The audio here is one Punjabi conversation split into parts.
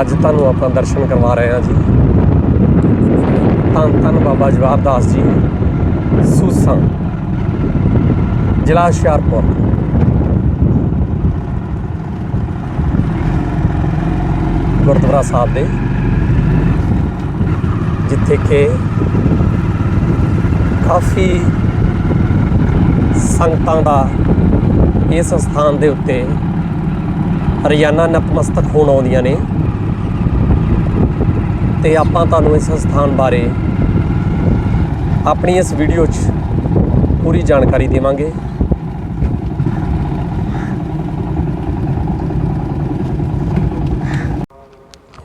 ਅੱਜ ਤੁਹਾਨੂੰ ਆਪਾਂ ਦਰਸ਼ਨ ਕਰਵਾ ਰਹੇ ਹਾਂ ਜੀ। ਧੰਨ ਧੰਨ ਬਾਬਾ ਜਵਾਹਰ ਦਾਸ ਜੀ, ਸੂਸਾਂ, ਜ਼ਿਲ੍ਹਾ ਹੁਸ਼ਿਆਰਪੁਰ। ਗੁਰਦੁਆਰਾ ਸਾਹਿਬ ਦੇ, ਜਿੱਥੇ ਕਿ ਕਾਫੀ ਸੰਗਤਾਂ ਦਾ ਇਸ ਸਥਾਨ ਦੇ ਉੱਤੇ ਹਰਿਆਣਾ ਨਤਮਸਤਕ ਹੋਣ ਆਉਂਦੀਆਂ ਨੇ। ਤੇ ਆਪਾਂ ਤੁਹਾਨੂੰ ਇਸ ਸਥਾਨ ਬਾਰੇ ਆਪਣੀ ਇਸ ਵੀਡੀਓ 'ਚ ਪੂਰੀ ਜਾਣਕਾਰੀ ਦੇਵਾਂਗੇ।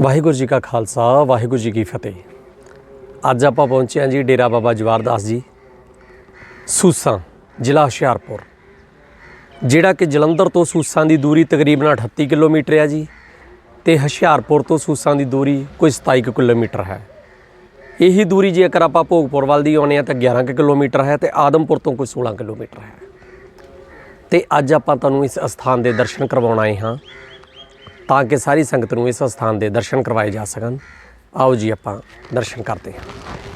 ਵਾਹਿਗੁਰੂ ਜੀ ਕਾ ਖਾਲਸਾ, ਵਾਹਿਗੁਰੂ ਜੀ ਕੀ ਫਤਿਹ। ਅੱਜ ਆਪਾਂ ਪਹੁੰਚੇ ਹਾਂ ਜੀ ਡੇਰਾ ਬਾਬਾ ਜਵਾਰਦਾਸ ਜੀ, ਸੂਸਾਂ, ਜ਼ਿਲ੍ਹਾ ਹੁਸ਼ਿਆਰਪੁਰ। ਜਿਹੜਾ ਕਿ ਜਲੰਧਰ ਤੋਂ ਸੂਸਾਂ ਦੀ ਦੂਰੀ ਤਕਰੀਬਨ 38 ਕਿਲੋਮੀਟਰ ਹੈ ਜੀ। ਤੇ ਹੁਸ਼ਿਆਰਪੁਰ ਤੋਂ ਸੂਸਾਂ ਦੀ ਦੂਰੀ ਕੋਈ 27 ਕੁ ਕਿਲੋਮੀਟਰ ਹੈ। ਇਹੀ ਦੂਰੀ ਜੇਕਰ ਆਪਾਂ ਭੋਗਪੁਰ ਵੱਲ ਦੀ ਆਉਂਦੇ ਆ ਤਾਂ 11 ਕੁ ਕਿਲੋਮੀਟਰ ਹੈ ਤੇ ਆਦਮਪੁਰ ਤੋਂ ਕੋਈ 16 ਕਿਲੋਮੀਟਰ ਹੈ। ਤੇ ਅੱਜ ਆਪਾਂ ਤੁਹਾਨੂੰ ਇਸ ਅਸਥਾਨ ਦੇ ਦਰਸ਼ਨ ਕਰਵਾਉਣ ਆਏ ਹਾਂ ਤਾਂ ਕਿ ਸਾਰੀ ਸੰਗਤ ਨੂੰ ਇਸ ਅਸਥਾਨ ਦੇ ਦਰਸ਼ਨ ਕਰਵਾਏ ਜਾ ਸਕਣ। ਆਓ ਜੀ ਆਪਾਂ ਦਰਸ਼ਨ ਕਰਦੇ ਹਾਂ।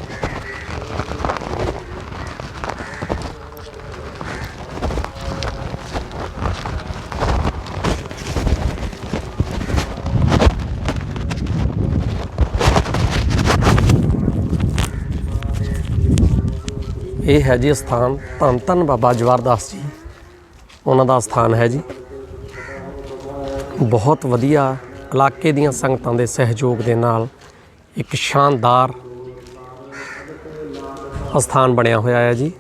ਇਹ ਹੈ ਜੀ ਸਥਾਨ ਧੰਨ ਧੰਨ ਬਾਬਾ ਜਵਾਰਦਾਸ ਜੀ। ਉਹਨਾਂ ਦਾ ਸਥਾਨ ਹੈ ਜੀ। ਬਹੁਤ ਵਧੀਆ ਇਲਾਕੇ ਦੀਆਂ ਸੰਗਤਾਂ ਦੇ ਸਹਿਯੋਗ ਦੇ ਨਾਲ ਇੱਕ ਸ਼ਾਨਦਾਰ ਸਥਾਨ ਬਣਿਆ ਹੋਇਆ ਹੈ ਜੀ।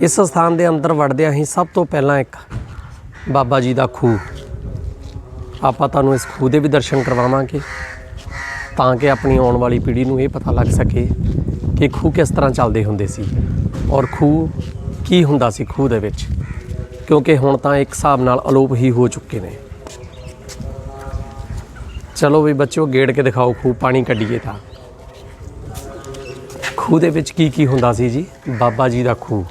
ਇਸ ਸਥਾਨ ਦੇ ਅੰਦਰ ਵੜਦਿਆਂ ਹੀ ਸਭ ਤੋਂ ਪਹਿਲਾਂ ਇੱਕ ਬਾਬਾ ਜੀ ਦਾ ਖੂਹ। ਆਪਾਂ ਤੁਹਾਨੂੰ ਇਸ ਖੂਹ ਦੇ ਵੀ ਦਰਸ਼ਨ ਕਰਵਾਵਾਂਗੇ ਤਾਂ ਕਿ ਆਪਣੀ ਆਉਣ ਵਾਲੀ ਪੀੜ੍ਹੀ ਨੂੰ ਇਹ ਪਤਾ ਲੱਗ ਸਕੇ ਕਿ ਖੂਹ ਕਿਸ ਤਰ੍ਹਾਂ ਚੱਲਦੇ ਹੁੰਦੇ ਸੀ ਔਰ ਖੂਹ ਕੀ ਹੁੰਦਾ ਸੀ ਖੂਹ ਦੇ ਵਿੱਚ? ਕਿਉਂਕਿ ਹੁਣ ਤਾਂ ਇੱਕ ਹਿਸਾਬ ਨਾਲ ਅਲੋਪ ਹੀ ਹੋ ਚੁੱਕੇ ਨੇ। ਚਲੋ ਵੀ ਬੱਚਿਓ, ਗੇੜ ਕੇ ਦਿਖਾਓ ਖੂਹ, ਪਾਣੀ ਕੱਢੀਏ ਤਾਂ। ਖੂਹ ਦੇ ਵਿੱਚ ਕੀ ਕੀ ਹੁੰਦਾ ਸੀ ਜੀ? ਬਾਬਾ ਜੀ ਦਾ ਖੂਹ।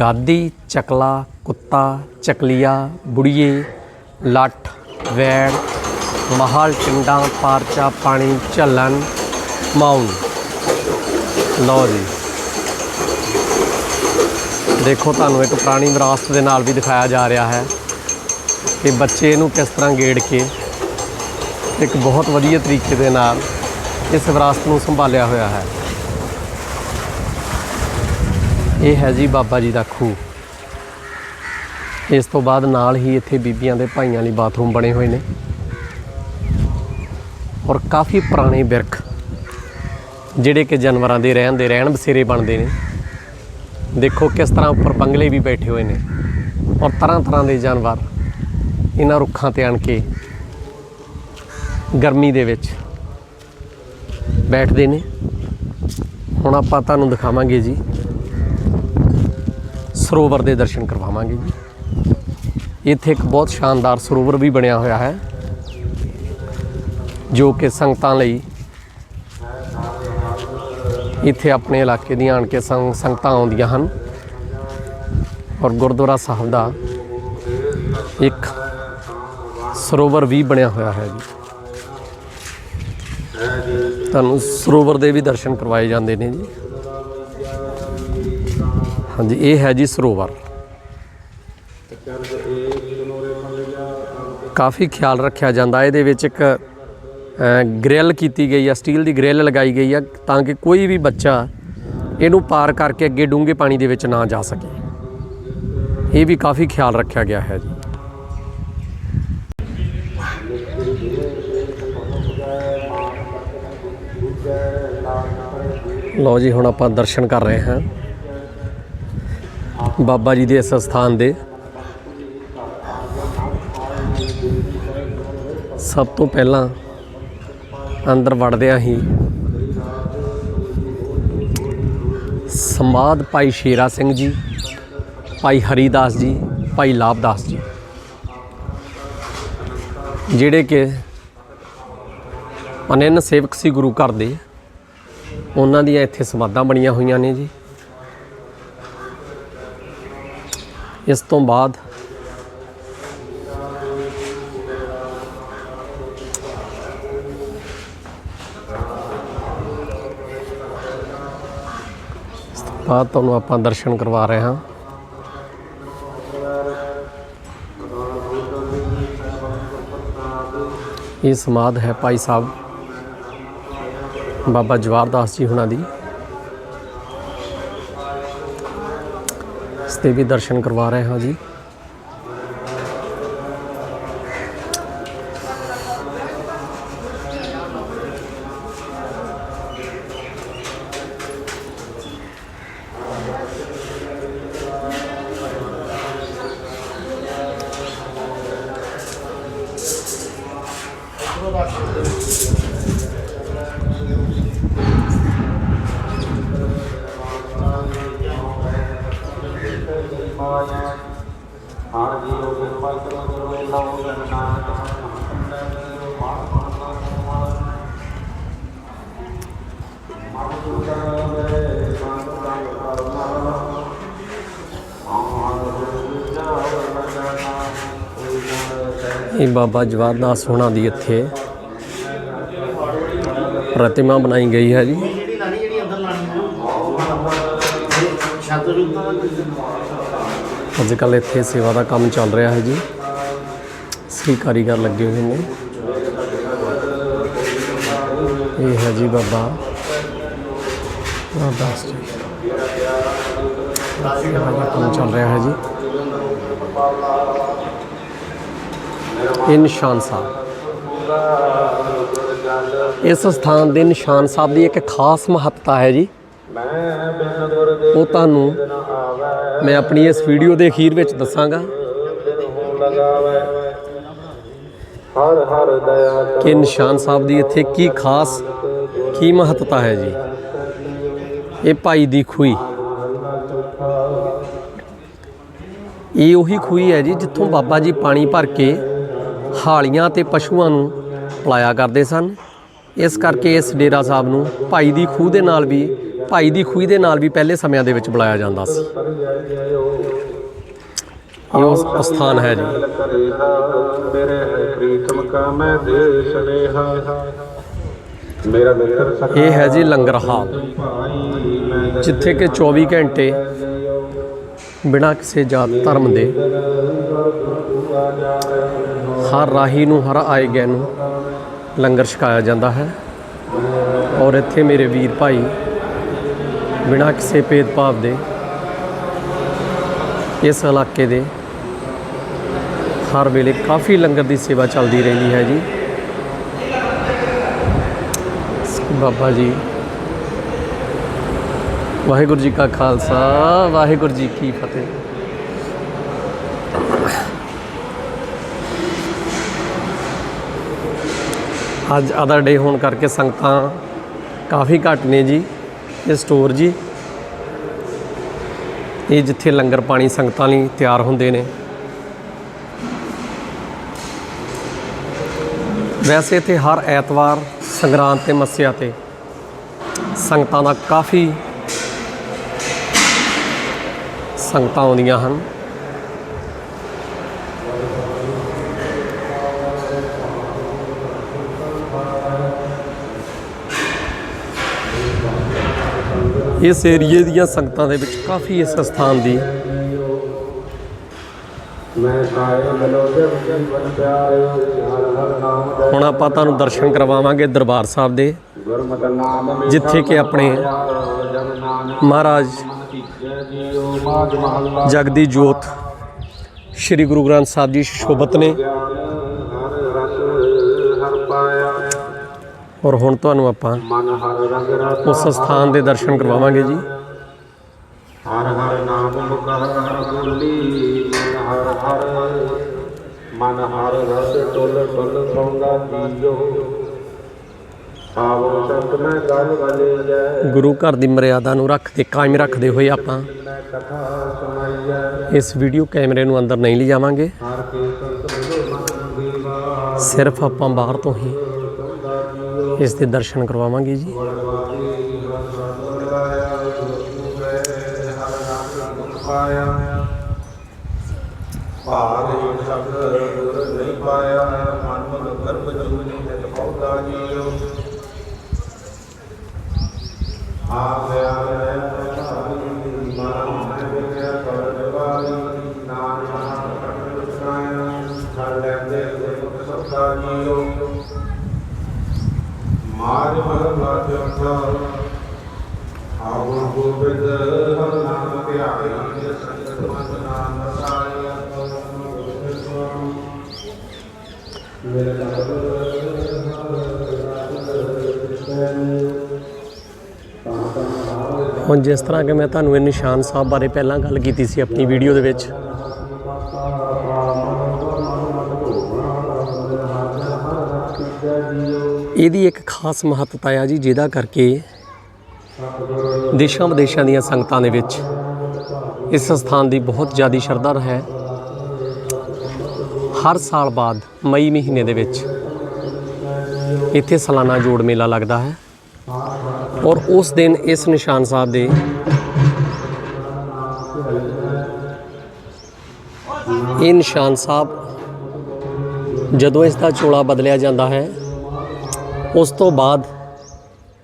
ਗਾਦੀ, ਚਕਲਾ, ਕੁੱਤਾ, ਚਕਲੀਆ, ਬੁੜੀਏ, ਲੱਠ, ਵੈੜ, ਮਹਾਲ ਚਿੰਡਾਂ ਪਾਰਚਾ, ਪਾਣੀ, ਝੱਲਣ, ਮਾਉਣ। ਲਓ ਜੀ। ਦੇਖੋ, ਤੁਹਾਨੂੰ ਇੱਕ ਪੁਰਾਣੀ ਵਿਰਾਸਤ ਦੇ ਨਾਲ ਵੀ ਦਿਖਾਇਆ ਜਾ ਰਿਹਾ ਹੈ ਕਿ ਬੱਚੇ ਨੂੰ ਕਿਸ ਤਰ੍ਹਾਂ ਗੇੜ ਕੇ ਇੱਕ ਬਹੁਤ ਵਧੀਆ ਤਰੀਕੇ ਦੇ ਨਾਲ ਇਸ ਵਿਰਾਸਤ ਨੂੰ ਸੰਭਾਲਿਆ ਹੋਇਆ ਹੈ। ਇਹ ਹੈ ਜੀ ਬਾਬਾ ਜੀ ਦਾ ਖੂਹ। ਇਸ ਤੋਂ ਬਾਅਦ ਨਾਲ ਹੀ ਇੱਥੇ ਬੀਬੀਆਂ ਦੇ ਭਾਈਆਂ ਲਈ ਬਾਥਰੂਮ ਬਣੇ ਹੋਏ ਨੇ। ਔਰ ਕਾਫੀ ਪੁਰਾਣੇ ਬਿਰਖ ਜਿਹੜੇ ਕਿ ਜਾਨਵਰਾਂ ਦੇ ਰਹਿਣ ਦੇ ਰਹਿਣ ਬਸੇਰੇ ਬਣਦੇ ਨੇ। ਦੇਖੋ ਕਿਸ ਤਰ੍ਹਾਂ ਉੱਪਰ ਬੰਗਲੇ ਵੀ ਬੈਠੇ ਹੋਏ ਨੇ ਔਰ ਤਰ੍ਹਾਂ ਤਰ੍ਹਾਂ ਦੇ ਜਾਨਵਰ ਇਹਨਾਂ ਰੁੱਖਾਂ ਤੇ ਆਣ ਕੇ ਗਰਮੀ ਦੇ ਵਿੱਚ ਬੈਠਦੇ ਨੇ। ਹੁਣ ਆਪਾਂ ਤੁਹਾਨੂੰ ਦਿਖਾਵਾਂਗੇ ਜੀ, ਸਰੋਵਰ ਦੇ ਦਰਸ਼ਨ ਕਰਵਾਵਾਂਗੇ ਜੀ। ਇੱਥੇ ਇੱਕ ਬਹੁਤ ਸ਼ਾਨਦਾਰ ਸਰੋਵਰ ਵੀ ਬਣਿਆ ਹੋਇਆ ਹੈ, ਜੋ ਕਿ ਸੰਗਤਾਂ ਲਈ ਇੱਥੇ ਆਪਣੇ ਇਲਾਕੇ ਦੀਆਂ ਆਣ ਕੇ ਸੰਗ ਸੰਗਤਾਂ ਆਉਂਦੀਆਂ ਹਨ। ਔਰ ਗੁਰਦੁਆਰਾ ਸਾਹਿਬ ਦਾ ਇੱਕ ਸਰੋਵਰ ਵੀ ਬਣਿਆ ਹੋਇਆ ਹੈ ਜੀ। ਤੁਹਾਨੂੰ ਸਰੋਵਰ ਦੇ ਵੀ ਦਰਸ਼ਨ ਕਰਵਾਏ ਜਾਂਦੇ ਨੇ ਜੀ। ਹਾਂਜੀ, ਇਹ ਹੈ ਜੀ ਸਰੋਵਰ। ਕਾਫੀ ਖਿਆਲ ਰੱਖਿਆ ਜਾਂਦਾ। ਇਹਦੇ ਵਿੱਚ ਇੱਕ ਗ੍ਰਿਲ ਕੀਤੀ ਗਈ ਆ ਸਟੀਲ ਦੀ ਗ੍ਰਿਲ ਲਗਾਈ ਗਈ ਆ, ਤਾਂ ਕਿ ਕੋਈ ਵੀ ਬੱਚਾ ਇਹਨੂੰ ਪਾਰ ਕਰਕੇ ਅੱਗੇ ਡੂੰਘੇ ਪਾਣੀ ਦੇ ਵਿੱਚ ਨਾ ਜਾ ਸਕੇ। ਇਹ ਵੀ ਕਾਫੀ ਖਿਆਲ ਰੱਖਿਆ ਗਿਆ ਹੈ ਜੀ। ਲਓ ਜੀ, ਹੁਣ ਆਪਾਂ ਦਰਸ਼ਨ ਕਰ ਰਹੇ ਹਾਂ। ਬਾਬਾ ਜੀ ਦੇ ਇਸ ਸਥਾਨ ਦੇ। ਸਭ ਤੋਂ ਪਹਿਲਾਂ ਅੰਦਰ ਵੜਦਿਆਂ ਹੀ ਸਮਾਦ ਭਾਈ ਸ਼ੇਰਾ ਸਿੰਘ ਜੀ, ਭਾਈ ਹਰੀਦਾਸ ਜੀ, ਭਾਈ ਲਾਭਦਾਸ ਜੀ। ਜਿਹੜੇ ਕਿ ਅਨੰਨ ਸੇਵਕ ਸੀ ਗੁਰੂ ਘਰ ਦੇ, ਉਹਨਾਂ ਦੀਆਂ ਇੱਥੇ ਸਮਾਧਾਂ ਬਣੀਆਂ ਹੋਈਆਂ ਨੇ ਜੀ। ਇਸ ਤੋਂ ਬਾਅਦ ਬਾਅਦ ਤੁਹਾਨੂੰ ਆਪਾਂ ਦਰਸ਼ਨ ਕਰਵਾ ਰਹੇ ਹਾਂ। ਇਹ ਸਮਾਧ ਹੈ ਭਾਈ ਸਾਹਿਬ ਬਾਬਾ ਜਵਾਰਦਾਸ ਜੀ ਹੁਣਾਂ ਦੀ। ਇਸ ਤੇ ਵੀ ਦਰਸ਼ਨ ਕਰਵਾ ਰਹੇ ਹਾਂ ਜੀ ਹਰ ਜੀਉ ਕਿਰਪਾ ਕਰੋ ਗੁਰੂ ਲਾਉ ਜਨ ਨਾਨਕ ਮੰਨੈ ਜੀਉ ਮਾਨ ਮੰਨੈ ਮਾਨ ਮਨ ਸੁਖਾ ਵੇ ਸੰਤ ਸੰਗ ਕਰਨਾ ਆਨ ਗੁਰੂ ਜਾਵ ਲਗਨਾ ਕੋਈ ਜਾਣੈ ਇਹ ਬਾਬਾ ਜਵਾਰਦਾਸ ਹੋਣਾ ਦੀ ਇੱਥੇ ਪ੍ਰਤਿਮਾ ਬਣਾਈ ਗਈ ਹੈ ਜੀ। ਅੱਜ ਕੱਲ ਇੱਥੇ ਸੇਵਾ ਦਾ ਕੰਮ ਚੱਲ ਰਿਹਾ ਹੈ ਜੀ। ਸ੍ਰੀ ਕਾਰੀਗਰ ਲੱਗੇ ਹੋਏ ਨੇ। ਇਹ ਹੈ ਜੀ ਬਾਬਾ ਜਵਾਰਦਾਸ ਜੀ। ਦਾ ਕੰਮ ਚੱਲ ਰਿਹਾ ਹੈ ਜੀ। ਇਹ ਨਿਸ਼ਾਨ ਸਾਹਿਬ। ਇਸ ਸਥਾਨ ਦੇ ਨਿਸ਼ਾਨ ਸਾਹਿਬ ਦੀ ਇੱਕ ਖਾਸ ਮਹੱਤਤਾ ਹੈ ਜੀ। ਉਹ ਤੁਹਾਨੂੰ ਮੈਂ ਆਪਣੀ ਇਸ ਵੀਡੀਓ ਦੇ ਅਖੀਰ ਵਿੱਚ ਦੱਸਾਂਗਾ। ਹਰ ਹਰ ਦਇਆ ਕਿ ਨਿਸ਼ਾਨ ਸਾਹਿਬ ਦੀ ਇੱਥੇ ਕੀ ਖਾਸ, ਕੀ ਮਹੱਤਤਾ ਹੈ ਜੀ। ਇਹ ਭਾਈ ਦੀ ਖੂਈ ਇਹ ਉਹੀ ਖੂਈ ਹੈ ਜੀ ਜਿੱਥੋਂ ਬਾਬਾ ਜੀ ਪਾਣੀ ਭਰ ਕੇ ਹਾਲੀਆਂ ਤੇ ਪਸ਼ੂਆਂ ਨੂੰ ਪਲਾਇਆ ਕਰਦੇ ਸਨ। ਇਸ ਕਰਕੇ ਇਸ ਡੇਰਾ ਸਾਹਿਬ ਨੂੰ ਭਾਈ ਦੀ ਖੂਹ ਦੇ ਨਾਲ ਵੀ, ਭਾਈ ਦੀ ਖੂਹ ਦੇ ਨਾਲ ਵੀ ਪਹਿਲੇ ਸਮਿਆਂ ਦੇ ਵਿੱਚ ਬੁਲਾਇਆ ਜਾਂਦਾ ਸੀ। ਇਹ ਉਸ ਸਥਾਨ ਹੈ ਜੀ। ਇਹ ਹੈ ਜੀ ਲੰਗਰ ਹਾਲ ਜਿੱਥੇ ਕਿ 24 ਘੰਟੇ ਬਿਨਾਂ ਕਿਸੇ ਜਾਤ ਧਰਮ ਦੇ ਹਰ ਰਾਹੀ ਨੂੰ, ਹਰ ਆਏ ਗਏ ਨੂੰ ਲੰਗਰ ਛਕਾਇਆ ਜਾਂਦਾ ਹੈ। ਔਰ ਇੱਥੇ ਮੇਰੇ ਵੀਰ ਭਾਈ ਬਿਨਾਂ ਕਿਸੇ ਭੇਦਭਾਵ ਦੇ ਇਸ ਇਲਾਕੇ ਦੇ ਹਰ ਵੇਲੇ ਕਾਫੀ ਲੰਗਰ ਦੀ ਸੇਵਾ ਚੱਲਦੀ ਰਹਿੰਦੀ ਹੈ ਜੀ। ਬਾਬਾ ਜੀ। ਵਾਹਿਗੁਰੂ ਜੀ ਕਾ ਖਾਲਸਾ, ਵਾਹਿਗੁਰੂ ਜੀ ਕੀ ਫਤਿਹ। ਅੱਜ ਅਦਰ ਡੇ ਹੋਣ ਕਰਕੇ ਸੰਗਤਾਂ ਕਾਫੀ ਘੱਟ ਨੇ ਜੀ, ਇਹ ਸਟੋਰ ਜੀ। ਇਹ ਜਿੱਥੇ ਲੰਗਰ ਪਾਣੀ ਸੰਗਤਾਂ ਲਈ ਤਿਆਰ ਹੁੰਦੇ ਨੇ। ਵੈਸੇ ਇੱਥੇ ਹਰ ਐਤਵਾਰ ਸੰਗਰਾਂਦ ਤੇ ਮੱਸਿਆ ਤੇ ਸੰਗਤਾਂ ਦਾ ਕਾਫੀ ਸੰਗਤਾਂ ਆਉਂਦੀਆਂ ਹਨ। ਇਸ ਏਰੀਏ ਦੀਆਂ ਸੰਗਤਾਂ ਦੇ ਵਿੱਚ ਕਾਫੀ ਇਸ ਸਥਾਨ ਦੀ। ਹੁਣ ਆਪਾਂ ਤੁਹਾਨੂੰ ਦਰਸ਼ਨ ਕਰਵਾਵਾਂਗੇ ਦਰਬਾਰ ਸਾਹਿਬ ਦੇ ਜਿੱਥੇ ਕਿ ਆਪਣੇ ਮਹਾਰਾਜ ਜਗਦੀ ਜੋਤ ਸ੍ਰੀ ਗੁਰੂ ਗ੍ਰੰਥ ਸਾਹਿਬ ਜੀ ਸ਼ੋਭਤ ਨੇ। ਗਿਆਨ ਹਰ ਰਸ ਹਰ ਪਾਇਆ। ਔਰ ਹੁਣ ਤੁਹਾਨੂੰ ਆਪਾਂ ਉਸ ਸਥਾਨ ਦੇ ਦਰਸ਼ਨ ਕਰਵਾਵਾਂਗੇ ਜੀ। ਹਰ ਹਰ ਨਾਮ ਮੁਖ ਹਰ ਬੋਲੀ ਮਨ ਹਰ ਹਰ ਮਨ ਹਰ ਰਸ ਟੁੱਲ ਟੁੱਲ ਸੌਂਦਾ ਜੀਓ। ਆਵੋ ਸੰਤ ਮੈਂ ਗੱਲ ਵਾਲੇ ਜੈ। ਗੁਰੂ ਘਰ ਦੀ ਮਰਿਆਦਾ ਨੂੰ ਰੱਖਦੇ ਕਾਇਮ ਰੱਖਦੇ ਹੋਏ ਆਪਾਂ ਇਸ ਵੀਡੀਓ ਕੈਮਰੇ ਨੂੰ ਅੰਦਰ ਨਹੀਂ ਲਿਜਾਵਾਂਗੇ। ਕੇ ਸਿਰਫ ਆਪਾਂ ਬਾਹਰ ਤੋਂ ਹੀ ਇਸ ਦੇ ਦਰਸ਼ਨ ਕਰਵਾਵਾਂਗੇ ਜੀ। ਭਾਰ ਸ਼ਬਦ ਨਹੀਂ ਪਾਇਆ ਮਨ ਮਨ ਗਰਭ ਜੂਨੀ ਜਤ ਪਉਦਾ ਜੀਓ ਆ ਗਿਆ ਹੁਣ ਜਿਸ ਤਰ੍ਹਾਂ ਕਿ ਮੈਂ ਤੁਹਾਨੂੰ ਇਹ ਨਿਸ਼ਾਨ ਸਾਹਿਬ ਬਾਰੇ ਪਹਿਲਾਂ ਗੱਲ ਕੀਤੀ ਸੀ ਆਪਣੀ ਵੀਡੀਓ ਦੇ ਵਿੱਚ। ਇਹਦੀ ਇੱਕ ਖਾਸ ਮਹੱਤਤਾ ਆ ਜੀ, ਜਿਹਦਾ ਕਰਕੇ ਦੇਸ਼ਾਂ ਵਿਦੇਸ਼ਾਂ ਦੀਆਂ ਸੰਗਤਾਂ ਦੇ ਵਿੱਚ ਇਸ ਸਥਾਨ ਦੀ ਬਹੁਤ ਜ਼ਿਆਦਾ ਸ਼ਰਧਾ ਹੈ। ਹਰ ਸਾਲ ਬਾਅਦ ਮਈ ਮਹੀਨੇ ਦੇ ਵਿੱਚ ਇੱਥੇ ਸਾਲਾਨਾ ਜੋੜ ਮੇਲਾ ਲੱਗਦਾ ਹੈ ਔਰ ਉਸ ਦਿਨ ਇਸ ਨਿਸ਼ਾਨ ਸਾਹਿਬ ਦੇ ਇਹ ਨਿਸ਼ਾਨ ਸਾਹਿਬ ਜਦੋਂ ਇਸ ਦਾ ਚੋਲਾ ਬਦਲਿਆ ਜਾਂਦਾ ਹੈ, ਉਸ ਤੋਂ ਬਾਅਦ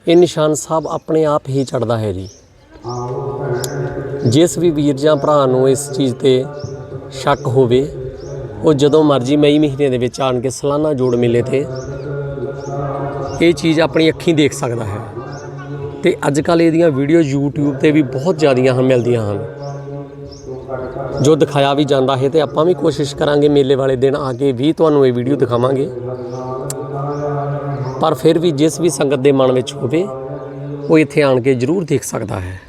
ਇਹ ਨਿਸ਼ਾਨ ਸਾਹਿਬ ਆਪਣੇ ਆਪ ਹੀ ਚੜਦਾ ਹੈ ਜੀ। ਜਿਸ ਵੀ ਵੀਰ ਜਾਂ ਭਰਾ ਨੂੰ ਇਸ ਚੀਜ਼ ਤੇ ਸ਼ੱਕ ਹੋਵੇ ਉਹ ਜਦੋਂ ਮਰਜ਼ੀ ਮਈ ਮਹੀਨੇ ਦੇ ਵਿੱਚ ਆਣ ਕੇ ਸਾਲਾਨਾ ਜੋੜ ਮੇਲੇ ਤੇ ਇਹ ਚੀਜ਼ ਆਪਣੀ ਅੱਖੀਂ ਦੇਖ ਸਕਦਾ ਹੈ। ਤੇ ਅੱਜ ਕੱਲ ਇਹਦੀਆਂ ਵੀਡੀਓ YouTube ਤੇ ਵੀ ਬਹੁਤ ਜ਼ਿਆਦੀਆਂ ਹਨ, ਮਿਲਦੀਆਂ ਹਨ। ਜੋ ਦਿਖਾਇਆ ਵੀ ਜਾਂਦਾ ਹੈ ਤੇ ਆਪਾਂ ਵੀ ਕੋਸ਼ਿਸ਼ ਕਰਾਂਗੇ ਮੇਲੇ ਵਾਲੇ ਦਿਨ ਆ ਕੇ ਵੀ ਤੁਹਾਨੂੰ ਇਹ ਵੀਡੀਓ ਦਿਖਾਵਾਂਗੇ। ਪਰ ਫਿਰ ਵੀ ਜਿਸ ਵੀ ਸੰਗਤ ਦੇ ਮਨ ਵਿੱਚ ਹੋਵੇ, ਉਹ ਇੱਥੇ ਆਣ ਕੇ ਜ਼ਰੂਰ ਦੇਖ ਸਕਦਾ ਹੈ।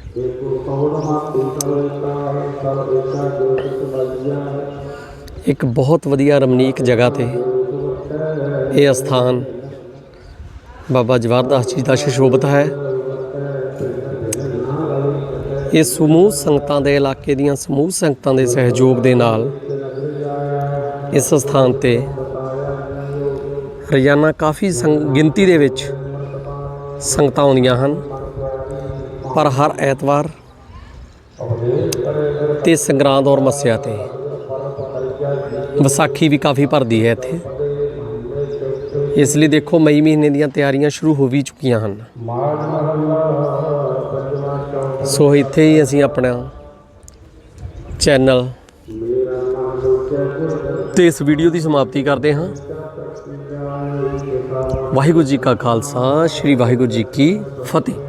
ਇੱਕ ਬਹੁਤ ਵਧੀਆ ਰਮਨੀਕ ਜਗ੍ਹਾ ਤੇ ਇਹ ਅਸਥਾਨ ਬਾਬਾ ਜਵਾਰਦਾਸ ਜੀ ਦਾ ਸ਼ਸ਼ੋਭਤ ਹੈ। ਇਹ ਸਮੂਹ ਸੰਗਤਾਂ ਦੇ ਇਲਾਕੇ ਦੀਆਂ ਸਮੂਹ ਸੰਗਤਾਂ ਦੇ ਸਹਿਯੋਗ ਦੇ ਨਾਲ ਇਸ ਸਥਾਨ ਤੇ ਰੋਜ਼ਾਨਾ ਕਾਫੀ ਸੰਗ- ਗਿਣਤੀ ਦੇ ਵਿੱਚ ਸੰਗਤਾਂ ਆਉਂਦੀਆਂ ਹਨ। ਪਰ ਹਰ ਐਤਵਾਰ ਤੇ ਸੰਗਰਾਂਦ ਔਰ ਮੱਸਿਆ ਤੇ ਵਿਸਾਖੀ ਵੀ ਕਾਫੀ ਭਰਦੀ ਹੈ ਇੱਥੇ। ਇਸ ਲਈ ਦੇਖੋ ਮਈ ਮਹੀਨੇ ਦੀਆਂ ਤਿਆਰੀਆਂ ਸ਼ੁਰੂ ਹੋ ਵੀ ਚੁੱਕੀਆਂ ਹਨ। ਸੋ ਇੱਥੇ ਹੀ ਅਸੀਂ ਆਪਣਾ ਚੈਨਲ ਤੇ ਇਸ ਵੀਡੀਓ ਦੀ ਸਮਾਪਤੀ ਕਰਦੇ ਹਾਂ। ਵਾਹਿਗੁਰੂ ਜੀ ਕਾ ਖਾਲਸਾ, ਸ੍ਰੀ ਵਾਹਿਗੁਰੂ ਜੀ ਕੀ ਫਤਿਹ।